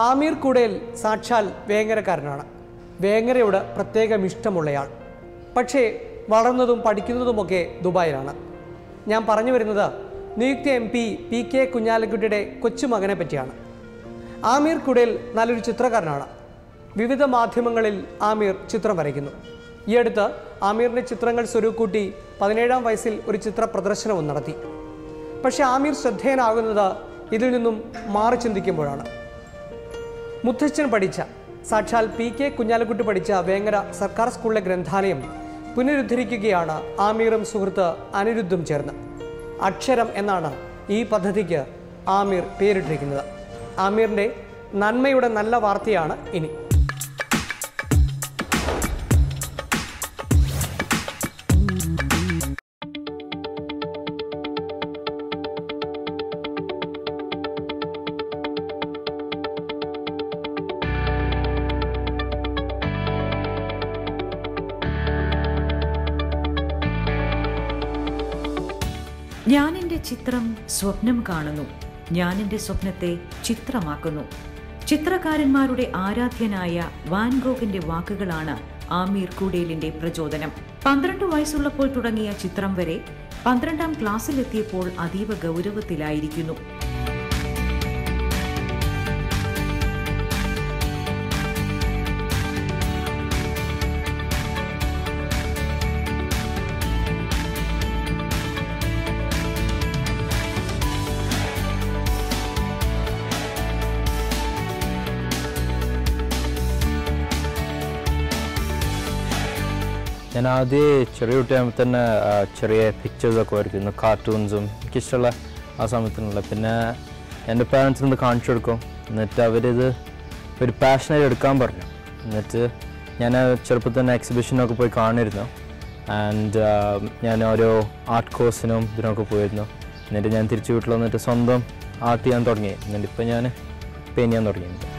ആമീർ കുടേൽ സാക്ഷാൽ വേങ്ങരക്കാരനാണ്. വേങ്ങരയോട് പ്രത്യേകം ഇഷ്ടമുള്ളയാൾ. പക്ഷേ വളർന്നതും പഠിക്കുന്നതുമൊക്കെ ദുബായിലാണ്. ഞാൻ പറഞ്ഞു വരുന്നത് നിയുക്ത എം പി പി കെ കുഞ്ഞാലിക്കുട്ടിയുടെ കൊച്ചുമകനെ പറ്റിയാണ്. ആമീർ കുടേൽ നല്ലൊരു ചിത്രകാരനാണ്. വിവിധ മാധ്യമങ്ങളിൽ ആമീർ ചിത്രം വരയ്ക്കുന്നു. ഈ അടുത്ത് ആമീറിന്റെ ചിത്രങ്ങൾ സ്വരുക്കൂട്ടി പതിനേഴാം വയസ്സിൽ ഒരു ചിത്ര പ്രദർശനവും നടത്തി. പക്ഷേ ആമീർ ശ്രദ്ധേയനാകുന്നത് ഇതിൽ നിന്നും മാറി ചിന്തിക്കുമ്പോഴാണ്. മുത്തച്ഛൻ പഠിച്ച സാക്ഷാൽ പി കെ കുഞ്ഞാലിക്കുട്ടി പഠിച്ച വേങ്ങര സർക്കാർ സ്കൂളിലെ ഗ്രന്ഥാലയം പുനരുദ്ധരിക്കുകയാണ് ആമീറും സുഹൃത്ത് അനിരുദ്ധും ചേർന്ന്. അക്ഷരം എന്നാണ് ഈ പദ്ധതിക്ക് ആമീർ പേരിട്ടിരിക്കുന്നത്. ആമീറിന്റെ നന്മയുടെ നല്ല വാർത്തയാണ് ഇനി. ചിത്രം സ്വപ്നം കാണുന്നു. ഞാൻ എന്റെ സ്വപ്നത്തെ ചിത്രമാക്കുന്നു. ചിത്രകാരന്മാരുടെ ആരാധ്യനായ വാൻഗോഗിന്റെ വാക്കുകളാണ് ആമീർ കൂടേലിന്റെ പ്രചോദനം. പന്ത്രണ്ട് വയസ്സുള്ളപ്പോൾ തുടങ്ങിയ ചിത്രം വരെ പന്ത്രണ്ടാം ക്ലാസ്സിലെത്തിയപ്പോൾ അതീവ ഗൗരവത്തിലായിരിക്കുന്നു. ഞാൻ ആദ്യം ചെറിയ കുട്ടിയാകുമ്പോൾ തന്നെ ചെറിയ പിക്ചേഴ്സൊക്കെ വരയ്ക്കുന്നു കാർട്ടൂൺസും എനിക്കിഷ്ടമുള്ള ആ സമയത്തിനുള്ള പിന്നെ എന്റെ പാരൻസിന് ഇത് കാണിച്ചു കൊടുക്കും. എന്നിട്ട് അവരിത് ഒരു പാഷനായി എടുക്കാൻ പറഞ്ഞു. എന്നിട്ട് ഞാൻ ചെറുപ്പത്തിൽ തന്നെ എക്സിബിഷനൊക്കെ പോയി കാണിരുന്നു. ആൻഡ് ഞാൻ ഓരോ ആർട്ട് കോഴ്സിനും ഇതിനൊക്കെ പോയിരുന്നു. എന്നിട്ട് ഞാൻ തിരിച്ചു വീട്ടിൽ വന്നിട്ട് സ്വന്തം ആർട്ട് ചെയ്യാൻ തുടങ്ങി. എന്നിട്ട് ഇപ്പം ഞാൻ പെയിന്റ് ചെയ്യാൻ തുടങ്ങിയിട്ടുണ്ട്.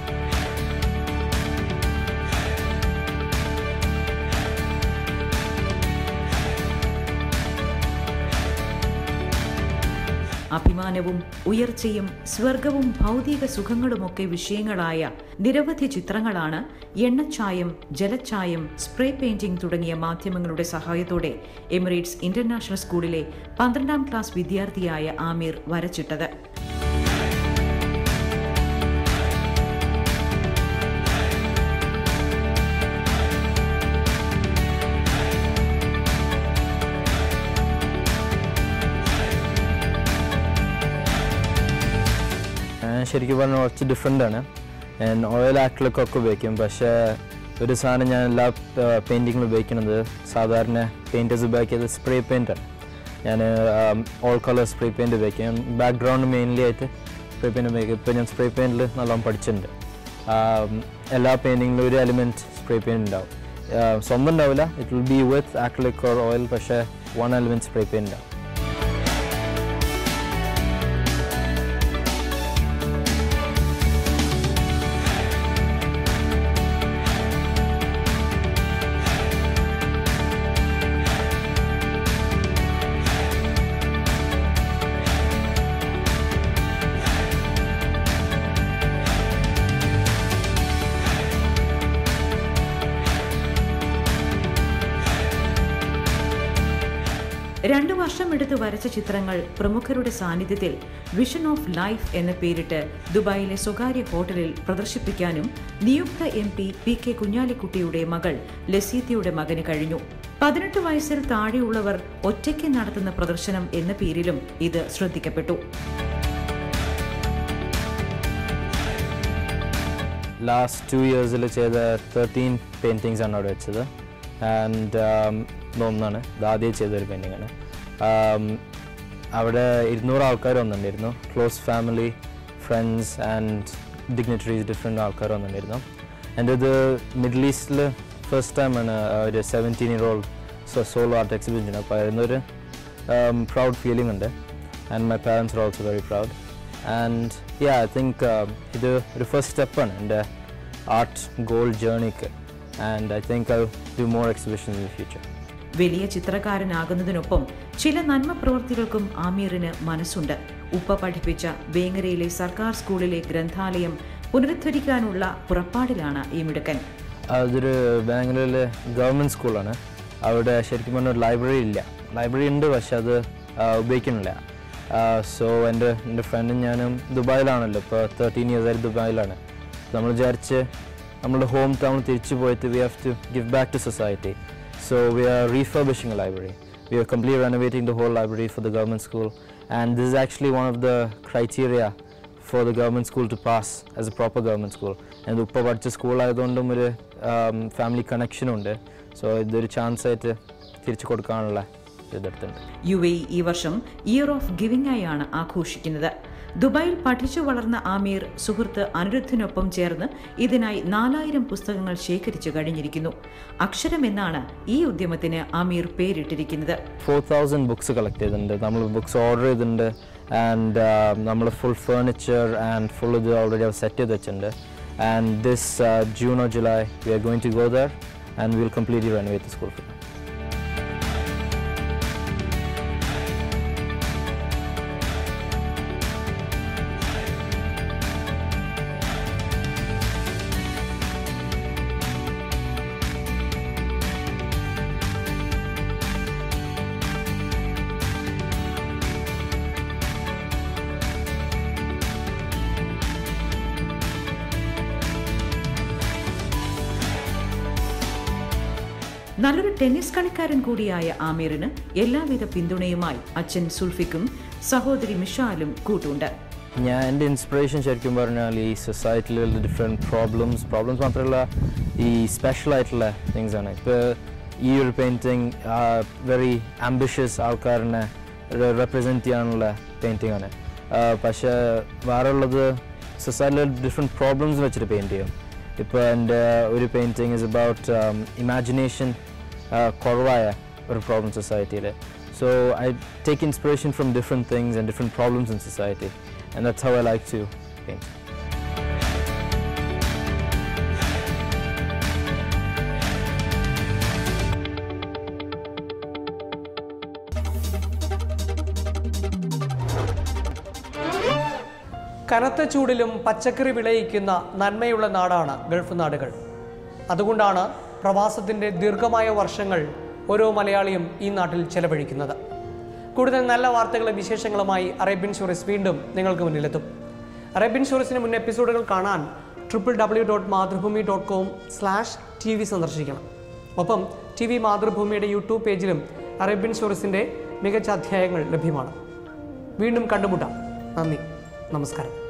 അഭിമാനവും ഉയർച്ചയും സ്വർഗവും ഭൗതിക സുഖങ്ങളുമൊക്കെ വിഷയങ്ങളായ നിരവധി ചിത്രങ്ങളാണ് എണ്ണച്ചായം ജലച്ചായം സ്പ്രേ പെയിന്റിംഗ് തുടങ്ങിയ മാധ്യമങ്ങളുടെ സഹായത്തോടെ എമിറേറ്റ്സ് ഇന്റർനാഷണൽ സ്കൂളിലെ പന്ത്രണ്ടാം ക്ലാസ് വിദ്യാർത്ഥിയായ ആമീർ വരച്ചിട്ടത്. ശരിക്കും പറഞ്ഞാൽ കുറച്ച് ഡിഫറെന്റ് ആണ്. ഓയിൽ ആക്രിലിക്കൊക്കെ ഉപയോഗിക്കും. പക്ഷേ ഒരു സാധനം ഞാൻ എല്ലാ പെയിന്റിങ്ങിലും ഉപയോഗിക്കുന്നത് സാധാരണ പെയിന്റേഴ്സ് ഉപയോഗിക്കുന്നത് സ്പ്രേ പെയിന്റാണ് ഞാൻ ഓൾ കളർ സ്പ്രേ പെയിന്റ് ഉപയോഗിക്കും. ബാക്ക്ഗ്രൗണ്ട് മെയിൻലി ആയിട്ട് സ്പ്രേ പെയിന്റ് ഉപയോഗിക്കും. ഇപ്പോൾ ഞാൻ സ്പ്രേ പെയിന്റിൽ നല്ലോണം പഠിച്ചിട്ടുണ്ട്. എല്ലാ പെയിന്റിങ്ങിലും ഒരു എലിമെന്റ് സ്പ്രേ പെയിന്റ് ഉണ്ടാവും. സ്വന്തം ഉണ്ടാവില്ല. It will be with acrylic or oil പക്ഷേ വൺ എലിമെന്റ് സ്പ്രേ പെയിന്റ് ഉണ്ടാവും. രണ്ടു വർഷം എടുത്ത് വരച്ച ചിത്രങ്ങൾ പ്രമുഖരുടെ സാന്നിധ്യത്തിൽ വിഷൻ ഓഫ് ലൈഫ് എന്ന പേരിട്ട് ദുബായിലെ സ്വകാര്യ ഹോട്ടലിൽ പ്രദർശിപ്പിക്കാനും നിയുക്ത എം പി പി കെ കുഞ്ഞാലിക്കുട്ടിയുടെ മകൾ ലസീത്തയുടെ മകന് കഴിഞ്ഞു. പതിനെട്ട് വയസ്സിൽ താഴെയുള്ളവർ ഒറ്റയ്ക്ക് നടത്തുന്ന പ്രദർശനം എന്ന പേരിലും ഇത് ശ്രദ്ധിക്കപ്പെട്ടു. ലാസ്റ്റ് ടു ഇയേഴ്സിൽ ചെയ്ത തേർട്ടീൻ പെയിന്റിങ്സ് ആണ് അവിടെ വെച്ചത്. ആൻഡ് ഇതൊന്നാണ്. ഇതാദ്യം ചെയ്തൊരു പെയിന്റിങ്ങാണ് Um, അവിടെ ഇരുന്നൂറ് ആൾക്കാർ വന്നിട്ടുണ്ടായിരുന്നു. Close family friends and dignitaries different ആൾക്കാർ വന്നിട്ടുണ്ടായിരുന്നു. എന്റെ ഇത് മിഡിൽ ഈസ്റ്റിൽ ഫസ്റ്റ് ടൈമാണ് ഒരു seventeen year old solo art exhibition അപ്പോൾ അതിനൊരു പ്രൗഡ് ഫീലിംഗ് ഉണ്ട്. And my parents are also very proud and yeah I think ഇത് ഒരു ഫസ്റ്റ് സ്റ്റെപ്പാണ് എന്റെ art goal ജേർണിക്ക് and I think I do more exhibition in future വലിയ ചിത്രകാരനാകുന്നതിനൊപ്പം ചില നന്മ പ്രവൃത്തികൾക്കും ആമീറിന് മനസ്സുണ്ട്. ഉപ്പ പഠിപ്പിച്ച വേങ്ങരയിലെ സർക്കാർ സ്കൂളിലെ ഗ്രന്ഥാലയം പുനരുദ്ധരിക്കാനുള്ള പുറപ്പാടിലാണ് ഈ മിടുക്കൻ. അതൊരു ബാംഗ്ലൂരിലെ ഗവൺമെന്റ് സ്കൂളാണ്. അവിടെ ശരിക്കും പറഞ്ഞ ലൈബ്രറി ഇല്ല. ലൈബ്രറി ഉണ്ട് പക്ഷെ അത് ഉപയോഗിക്കുന്നില്ല. സോ എന്റെ എന്റെ ഫ്രണ്ടും ഞാനും ദുബായിലാണല്ലോ. ഇപ്പോൾ തേർട്ടീൻ ഇയേഴ്സ് ആയിട്ട് ദുബായിലാണ്. നമ്മൾ വിചാരിച്ച് നമ്മുടെ ഹോം ടൗൺ തിരിച്ചു പോയിട്ട് we have to give back to society so we are refurbishing library we are complete renovating the whole library for the government school and this actually one of the criteria for the government school to pass as a proper government school ഞാൻ ഉപ്പ പഠിച്ച സ്കൂളായതുകൊണ്ടും ഒരു family കണക്ഷനും ഉണ്ട്. So ഇതൊരു chance ആയിട്ട് തിരിച്ചു കൊടുക്കാനുള്ള യു എ ഈ വർഷം ഇയർ ഓഫ് ഗിവിംഗ് ആയാണ് ആഘോഷിക്കുന്നത്. ദുബായിൽ പഠിച്ചു വളർന്ന ആമീർ സുഹൃത്ത് അനിരുദ്ധിനൊപ്പം ചേർന്ന് ഇതിനായി നാലായിരം പുസ്തകങ്ങൾ ശേഖരിച്ചു കഴിഞ്ഞിരിക്കുന്നു. അക്ഷരം എന്നാണ് ഈ ഉദ്യമത്തിന് ആമീർ പേരിട്ടിരിക്കുന്നത്. ഫോർ തൗസൻഡ് ബുക്സ് കളക്ട് ചെയ്തിട്ടുണ്ട്. നമ്മൾ ബുക്സ് ഓർഡർ ചെയ്തിട്ടുണ്ട്. ആൻഡ് നമ്മൾ ഫുൾ ഫേർണിച്ചർ ആൻഡ് ഫുൾ ഇത് ഓൾറെഡി സെറ്റ് ചെയ്ത് വെച്ചിട്ടുണ്ട്. And this June or July we are going to go there and will completely renovate the school നല്ലൊരു ടെന്നീസ് കളിക്കാരൻ കൂടിയായ ആമീറിന് എല്ലാവിധ പിന്തുണയുമായി അച്ഛൻ സുൽഫിക്കും സഹോദരി മിഷാലും കൂട്ടുണ്ട്. ഞാൻ എന്റെ ഇൻസ്പിറേഷൻ ശരിക്കും പറഞ്ഞാൽ ഈ സൊസൈറ്റിയിലുള്ള ഡിഫറെന്റ് പ്രോബ്ലംസ് പ്രോബ്ലംസ് മാത്രമല്ല ഈ സ്പെഷ്യൽ ആയിട്ടുള്ള തിങ്സ് ആണ്. ഇപ്പോൾ ഈ ഒരു പെയിന്റിങ് വെറി ആംബിഷ്യസ് ആൾക്കാരനെ റെപ്രസെന്റ് ചെയ്യാനുള്ള പെയിന്റിംഗ് ആണ്. പക്ഷേ വേറെ ഉള്ളത് സൊസൈറ്റിയിലെ ഡിഫറെന്റ് പ്രോബ്ലംസ് വെച്ചിട്ട് പെയിന്റ് ചെയ്യും. ഇപ്പോൾ എന്റെ ഒരു പെയിന്റിങ് ഇസ് അബൌട്ട് ഇമാജിനേഷൻ കുറവായ ഒരു പ്രോബ്ലം സൊസൈറ്റിയിൽ so I take inspiration from different things and different problems in society and that's how I like to paint കനത്ത ചൂടിലും പച്ചക്കറി വിളയിക്കുന്ന നന്മയുള്ള നാടാണ് ഗൾഫ് നാടുകൾ. അതുകൊണ്ടാണ് പ്രവാസത്തിന്റെ ദീർഘമായ വർഷങ്ങൾ ഓരോ മലയാളിയും ഈ നാട്ടിൽ ചെലവഴിക്കുന്നത്. കൂടുതൽ നല്ല വാർത്തകളും വിശേഷങ്ങളുമായി അറേബ്യൻ ഷൂറിസ് വീണ്ടും നിങ്ങൾക്ക് മുന്നിലെത്തും. അറേബ്യൻ ഷൂറിസിന് മുൻ എപ്പിസോഡുകൾ കാണാൻ triple W dot Mathrubhumi dot com slash T V സന്ദർശിക്കണം. ഒപ്പം ടി വി മാതൃഭൂമിയുടെ യൂട്യൂബ് പേജിലും അറേബ്യൻ ഷൂറിസിന്റെ മികച്ച അധ്യായങ്ങൾ ലഭ്യമാണ്. വീണ്ടും കണ്ടുമുട്ടാം. നന്ദി. നമസ്കാരം.